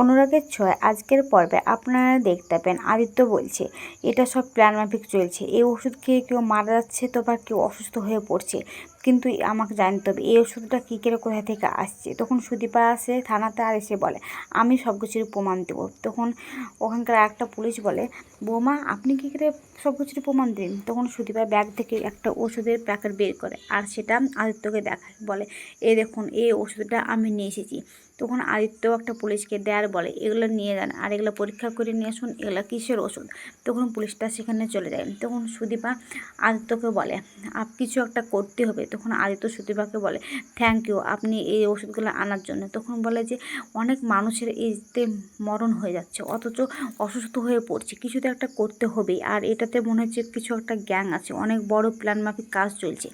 অনুরাগের ছয় আজকের পর্বে আপনারা দেখতে পেন আদিত্য বলছে, এটা সব প্ল্যান মাফিক চলছে। এই ওষুধ খেয়ে কেউ মারা যাচ্ছে তো বা কেউ অসুস্থ হয়ে পড়ছে। কিন্তু আমাকে জানতে হবে, এই ওষুধটা কী করে কোথা থেকে আসছে? তখন সুদীপা আসে থানাতে আর এসে বলে, আমি সব কিছুর প্রমাণ দেবো। তখন ওখানকার একটা পুলিশ বলে, বৌমা, আপনি কী করে সব কিছুর প্রমাণ দিন? তখন সুদীপা ব্যাগ থেকে একটা ওষুধের প্যাকেট বের করে আর সেটা আদিত্যকে দেখায়, বলে এ দেখুন, এই ওষুধটা আমি নিয়ে এসেছি। তখন আদিত্য একটা পুলিশকে দেয়ার বলে, এগুলো নিয়ে যান আর এগুলো পরীক্ষা করে নিয়ে আসুন, এগুলো কিসের ওষুধ? তখন পুলিশটা সেখানে চলে যায়। তখন সুদীপা আদিত্যকে বলে, আপ কিছু একটা করতে হবে। তখন আদিত্য সুদীপাকে বলে থ্যাংক ইউ আপনি এই ওষুধগুলো আনার জন্য। তখন বলে যে, অনেক মানুষের এইতে মরণ হয়ে যাচ্ছে, অথচ অসুস্থ হয়ে পড়ছে। কিছু তো একটা করতে হবেই, আর এটাতে মনে হচ্ছে কিছু একটা গ্যাং আছে, অনেক বড় প্ল্যান মাফিক কাজ চলছে।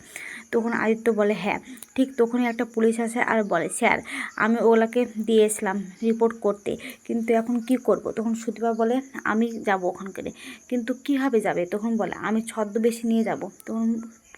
তখন আদিত্য বলে হ্যাঁ ঠিক তখনই একটা পুলিশ আসে আর বলে, স্যার, আমি ওগুলাকে দিয়েছিলাম রিপোর্ট করতে, কিন্তু এখন কি করব? তখন সুদীপা বলে, আমি যাব ওখানকারে কিন্তু কীভাবে যাবে? তখন বলে, আমি ছদ্মবেশী নিয়ে যাব। তখন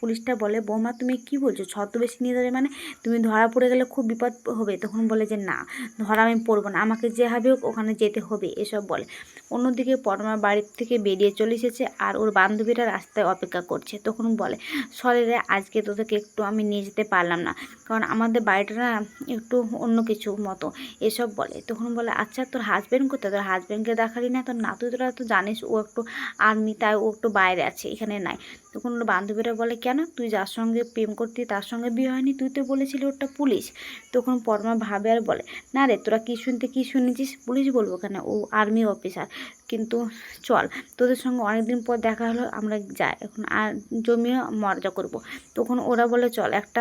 পুলিশটা বলে, বৌমা, তুমি কি বলছো? ছদ্মবেশী নিয়ে যাবে মানে? তুমি ধরা পড়ে গেলে খুব বিপদ হবে। তখন বলে যে, না, ধরা আমি পড়ব না। আমাকে যেভাবে হোক, ওখানে যেতে হবে। এসব বলে। অন্যদিকে পরমা বাড়ির থেকে বেরিয়ে চলে এসেছে আর ওর বান্ধবীরা রাস্তায় অপেক্ষা করছে। তখন বলে শরীরে আজকে তোদেরকে একটু আমি নিয়ে যেতে পারলাম না। কারণ আমাদের বাড়িটা না একটু অন্য কিছু মতো। এসব বলে। তখন বলে আচ্ছা তোর হাজব্যান্ড কোথায়? তোর হাজব্যান্ডকে দেখালি না? তোর নাতু তোরা তো জানিস, ও একটু আর্মি তাই ও একটু বাইরে আছে, এখানে নাই। তখন ওর বান্ধবীরা বলে, কেন তুই যার সঙ্গে প্রেম করতি, তার সঙ্গে বিয়ে হয়নি, তুই তো বলেছিলি ওটা পুলিশ। তখন পরমা ভাবে আর বলে, না রে, তোরা কী শুনতে, কী শুনেছিস? পুলিশ বলব কেন ও আর্মি অফিসার কিন্তু চল, তোদের সঙ্গে অনেকদিন পর দেখা হলো, আমরা যাই। এখন আর জমিয়ে মজা করব। তখন ওরা বলে, চল একটা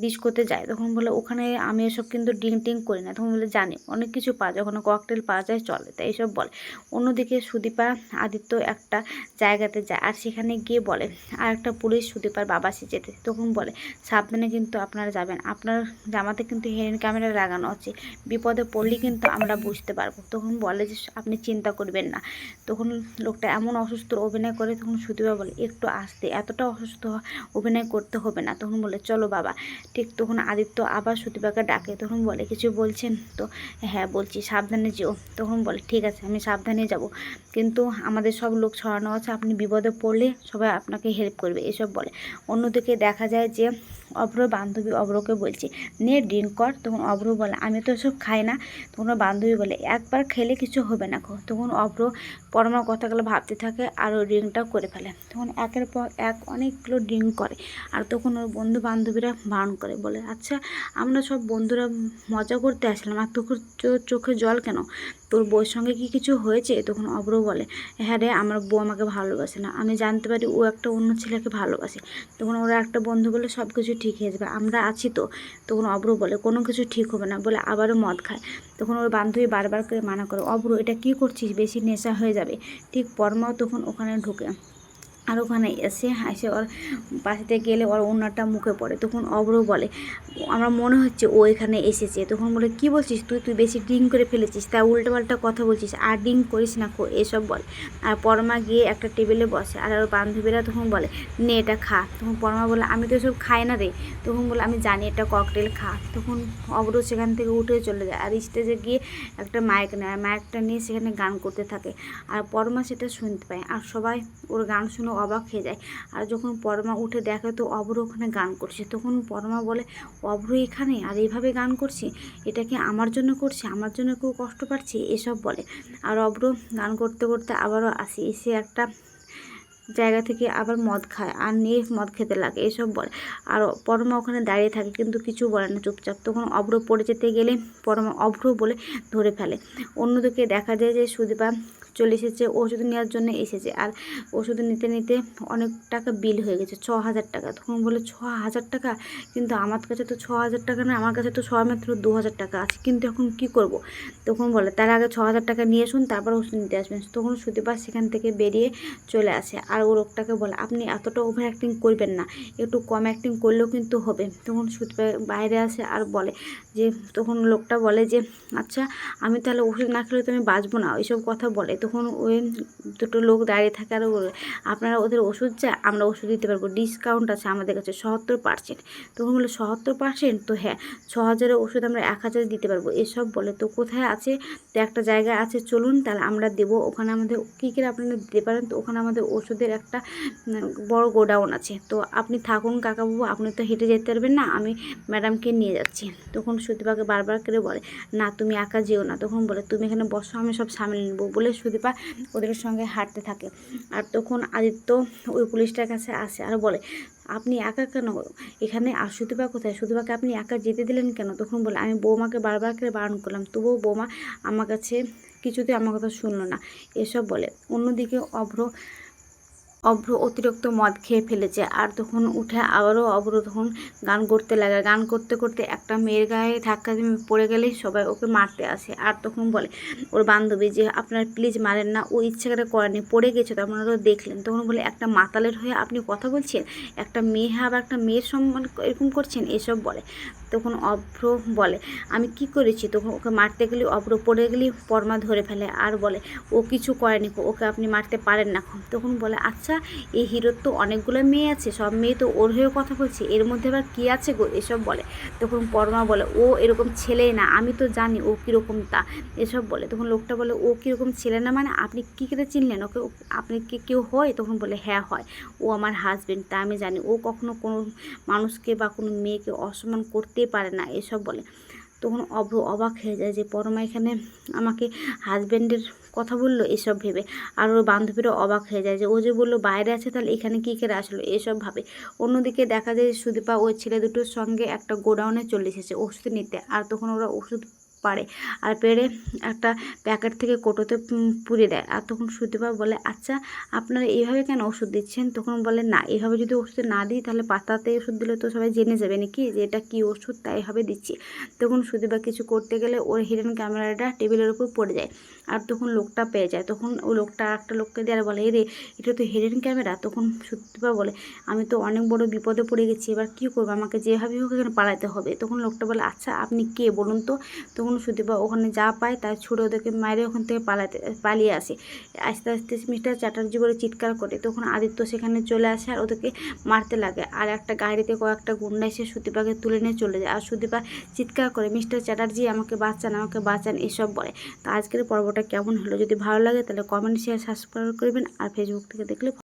ডিস্কোতে যায় তখন বলে, ওখানে আমি এসব কিন্তু ডিং টিং করি না। তখন বলে, জানি, অনেক কিছু পাওয়া যায়। ওখানে ককটেল পাওয়া যায়, চলে। তাই এইসব বলে। অন্যদিকে সুদীপা, আদিত্য একটা জায়গাতে যায় আর সেখানে গিয়ে বলে, আর একটা পুলিশ সুদীপার বাবা সে যেতে। তখন বলে, সাবধানে কিন্তু আপনারা যাবেন। আপনার জামাতে কিন্তু হেরেন ক্যামেরা লাগানো আছে। বিপদে পড়লে কিন্তু আমরা বুঝতে পারব। তখন বলে যে, আপনি চিন্তা করবেন না। তখন লোকটা এমন অসুস্থ অভিনয় করে, তখন সুদীপা বলে, একটু আসতে, এতটা অসুস্থ অভিনয় করতে হবে না। তখন বলে, চলো বাবা। ঠিক তখন আদিত্য আবার সুদীপাকে ডাকে, তখন বলে, কিছু বলছেন? তো হ্যাঁ বলছি, সাবধানে যেও। তখন বলে, ঠিক আছে, আমি সাবধানে যাব। কিন্তু আমাদের সব লোক ছড়ানো আছে, আপনি বিপদে পড়লে সবাই আপনাকে হেল্প করবে। এসব বলে। অন্যদিকে দেখা যায় যে অভ্র বান্ধবী অভ্রকে বলছে, নে ড্রিঙ্ক কর। তখন অভ্র বলে, আমি তো এসব খাই না। তখন বান্ধবী বলে, একবার খেলে কিছু হবে না তখন অভ্র পরমার কথাগুলো ভাবতে থাকে আর ওই ড্রিঙ্কটাও করে ফেলে। তখন একের পর এক অনেকগুলো ড্রিঙ্ক করে আর তখন ওর বন্ধু বান্ধবীরা বারণ করে, বলে আচ্ছা আমরা সব বন্ধুরা মজা করতে আসলাম, আর তোর চোখে জল কেন? তোর বউয়ের সঙ্গে কি কিছু হয়েছে? তখন অব্র বলে হ্যাঁ রে, আমার বউ আমাকে ভালোবাসে না। আমি জানতে পারি ও একটা অন্য ছেলেকে ভালোবাসে তখন ওরা একটা বন্ধু বলে সব কিছু ঠিক হয়ে যাবে। আমরা আছি তো তখন অব্র বলে, কোনো কিছু ঠিক হবে না বলে, আবারও মদ খায় তখন ওর বান্ধবী বারবার করে মানা করে অব্র এটা কি করছিস? বেশি নেশা হয়ে যাবে। ঠিক পরমাও তখন ওখানে ঢুকে। আর ওখানে এসে এসে ওর পাশেতে গেলে ওর ওনারটা মুখে পড়ে। তখন অব্র বলে, আমার মনে হচ্ছে ও এখানে এসেছে। তখন বলে, কি বলছিস তুই? তুই বেশি ড্রিঙ্ক করে ফেলেছিস। তা উল্টোপাল্টা কথা বলছিস, আর ড্রিঙ্ক করিস না খো এসব বল। আর পরমা গিয়ে একটা টেবিলে বসে। আর ওর বান্ধবীরা তখন বলে, নে, এটা খা। তখন পরমা বলে, আমি তো এসব খাই না রে। তখন বলে, আমি জানি এটা ককটেল খা। তখন অব্র সেখান থেকে উঠে চলে যায়। আর স্টেজে গিয়ে একটা মাইক নেয়। মাইকটা নিয়ে সেখানে গান করতে থাকে। আর পরমা সেটা শুনতে পায়। আর সবাই ওর গান শুনে অবাক হয়ে যায়। আর যখন পরমা উঠে দেখে তো অভ্র ওখানে গান করছে, তখন পরমা বলে, অভ্র এখানে? আর এইভাবে গান করছে? এটা কি আমার জন্য করছে? আমার জন্য কেউ কষ্ট পাচ্ছে? এসব বলে। আর অভ্র গান করতে করতে আবারও আসে। এসে একটা জায়গা থেকে আবার মদ খায় আর নিয়ে মদ খেতে লাগে, এসব বলে। আর পরমা ওখানে দাঁড়িয়ে থাকে কিন্তু কিছু বলে না, চুপচাপ। তখন অভ্র পড়ে যেতে গেলে পরমা অভ্র বলে ধরে ফেলে। অন্যদিকে দেখা যায় যে সুদীপা চলে এসেছে, ওষুধ নেওয়ার জন্য এসেছে। আর ওষুধ নিতে নিতে অনেক টাকা বিল হয়ে গেছে ছ হাজার টাকা। তখন বলে ছ হাজার টাকা? কিন্তু আমার কাছে তো ছ হাজার টাকা না আমার কাছে তো মাত্র দু হাজার টাকা আছে, কিন্তু এখন কি করব? তখন বলে, তার আগে ছ হাজার টাকা নিয়ে আসুন, তারপর ওষুধ নিতে আসবেন। তখন সুদীপা সেখান থেকে বেরিয়ে চলে আসে। আর ও লোকটাকে বলে, আপনি এতটা ওভার অ্যাক্টিং করবেন না, একটু কম অ্যাক্টিং করলেও কিন্তু হবে। তখন সুদীপা বাইরে আসে আর বলে যে, তখন লোকটা বলে যে আচ্ছা আমি তাহলে ওষুধ না খেলে তো আমি বাঁচবো না। ওইসব কথা বলে। তখন ওই দুটো লোক দাঁড়িয়ে থাকে আর আপনারা ওদের ওষুধ চা আমরা ওষুধ দিতে পারব। ডিসকাউন্ট আছে আমাদের কাছে সত্তর পার্সেন্ট তখন বলে, সত্তর পার্সেন্ট তো হ্যাঁ ছ হাজারের ওষুধ আমরা এক হাজারে দিতে পারব। এসব বলে, তো কোথায় আছে? তো একটা জায়গা আছে, চলুন তাহলে আমরা দেবো। ওখানে আমাদের কী কী আপনারা দিতে পারেন? তো ওখানে আমাদের ওষুধের একটা বড় গোডাউন আছে। তো আপনি থাকুন কাকাবাবু, আপনি তো হেঁটে যেতে পারবেন না, আমি ম্যাডামকে নিয়ে যাচ্ছি। তখন সুদীপাকে বারবার করে বলে, না, তুমি একা যেও না। তখন বলে, তুমি এখানে বসো, আমি সব সামলে নেব। বলে সুদীপা ওদের সঙ্গে হাঁটতে থাকে। আর তখন আদিত্য ওই পুলিশটার কাছে আসে আর বলে, আপনি একা কেন? এখানে আর সুদীপা কোথায়? সুদীপাকে আপনি একা যেতে দিলেন কেন? তখন বলে, আমি বৌমাকে বারবার করে বারণ করলাম। তবুও বৌমা আমার কাছে কিছুতে আমার কথা শুনলো না। এসব বলে। অন্যদিকে অভ্র অভ্র অতিরিক্ত মদ খেয়ে ফেলেছে। আর তখন উঠে আবারও অভ্র তখন গান করতে লাগে। গান করতে করতে একটা মেয়ের গায়ে ধাক্কা পড়ে গেলেই সবাই ওকে মারতে আসে। আর তখন বলে ওর বান্ধবী যে, আপনার প্লিজ মারেন না, ও ইচ্ছে করে করেনি, পড়ে গেছে, তো আপনারা দেখলেন। তখন বলে, একটা মাতালের হয়ে আপনি কথা বলছেন? একটা মেয়ে আবার একটা মেয়ের সম্মান এরকম করছেন? এসব বলে। তখন অভ্র বলে, আমি কি করেছি? তখন ওকে মারতে গেলে অভ্র পড়ে গেলেই পরমা ধরে ফেলে। আর বলে, ও কিছু করেনি, ওকে আপনি মারতে পারেন না। তখন বলে আচ্ছা এই হিরোর তো অনেকগুলো মেয়ে আছে, সব মেয়ে তো ওর হয়েও কথা বলছে, এর মধ্যে আবার কী আছে গো, এসব বলে। তখন পরমা বলে, ও এরকম ছেলে না, আমি তো জানি ও কীরকম তা। এসব বলে, তখন লোকটা বলে, ও কীরকম ছেলে না মানে আপনি কী করে চিনলেন? ওকে আপনি কি কেউ হয়? তখন বলে হ্যাঁ হয়। ও আমার হাজবেন্ড তা আমি জানি। ও কখনো কোনো মানুষকে বা কোনো মেয়েকে অসম্মান করতেই পারে না, এসব বলে। তখন অভ্র অবাক হয়ে যায় যে পরমা এখানে আমাকে হাজব্যান্ডের কথা বলল এসব ভেবে। আর ওর বান্ধবীরা অবাক হয়ে যায় যে, ও যে বলল বাইরে আছে, তাহলে এখানে কী করে আসলো? এসব ভাবে। অন্যদিকে দেখা যায় সুদীপা ওই ছেলে দুটোর সঙ্গে একটা গোডাউনে চলে এসেছে ওষুধ নিতে। আর তখন ওরা ওষুধ পারে। আর পেরে একটা প্যাকেট থেকে কোটোতে পুড়ে দেয়। আর তখন সুদীপা বলে আচ্ছা আপনারা এইভাবে কেন ওষুধ দিচ্ছেন? তখন বলে, না, এভাবে যদি ওষুধ না দিই, তাহলে পাতাতে ওষুধ দিলে তো সবাই জেনে যাবে নাকি যে এটা কী ওষুধ, তাই এভাবে দিচ্ছি। তখন সুদীপা কিছু করতে গেলে ওর হিডেন ক্যামেরাটা টেবিলের উপর পড়ে যায়। আর তখন লোকটা পেয়ে যায়। তখন ওই লোকটা একটা লোককে দিয়ে আর বলে, "এ রে, এটা তো হিডেন ক্যামেরা? তখন সুদীপা বলে, আমি তো অনেক বড় বিপদে পড়ে গেছি, এবার কী করব? আমাকে যেভাবে হোক এখানে পালাতে হবে। তখন লোকটা বলে আচ্ছা আপনি কে বলুন তো? তখন সুদীপা ওখানে যা পায় তাই ছুড়ে ওদেরকে মারে ওখান থেকে পালাতে, পালিয়ে আসে। আস্তে আস্তে মিস্টার চ্যাটার্জি বলে চিৎকার করে, তখন আদিত্য সেখানে চলে আসে আর ওদেরকে মারতে লাগে। আর একটা গাড়িতে কয়েকটা গুন্ডা এসে সুদীপাকে তুলে নিয়ে চলে যায়। আর সুদীপা চিৎকার করে, মিস্টার চ্যাটার্জি, আমাকে বাঁচান আমাকে বাঁচান, এসব বলে। তো আজকের পর্বটা কেমন হলো? যদি ভালো লাগে তাহলে কমেন্ট, শেয়ার, সাবস্ক্রাইব করবেন আর ফেসবুক থেকে দেখলে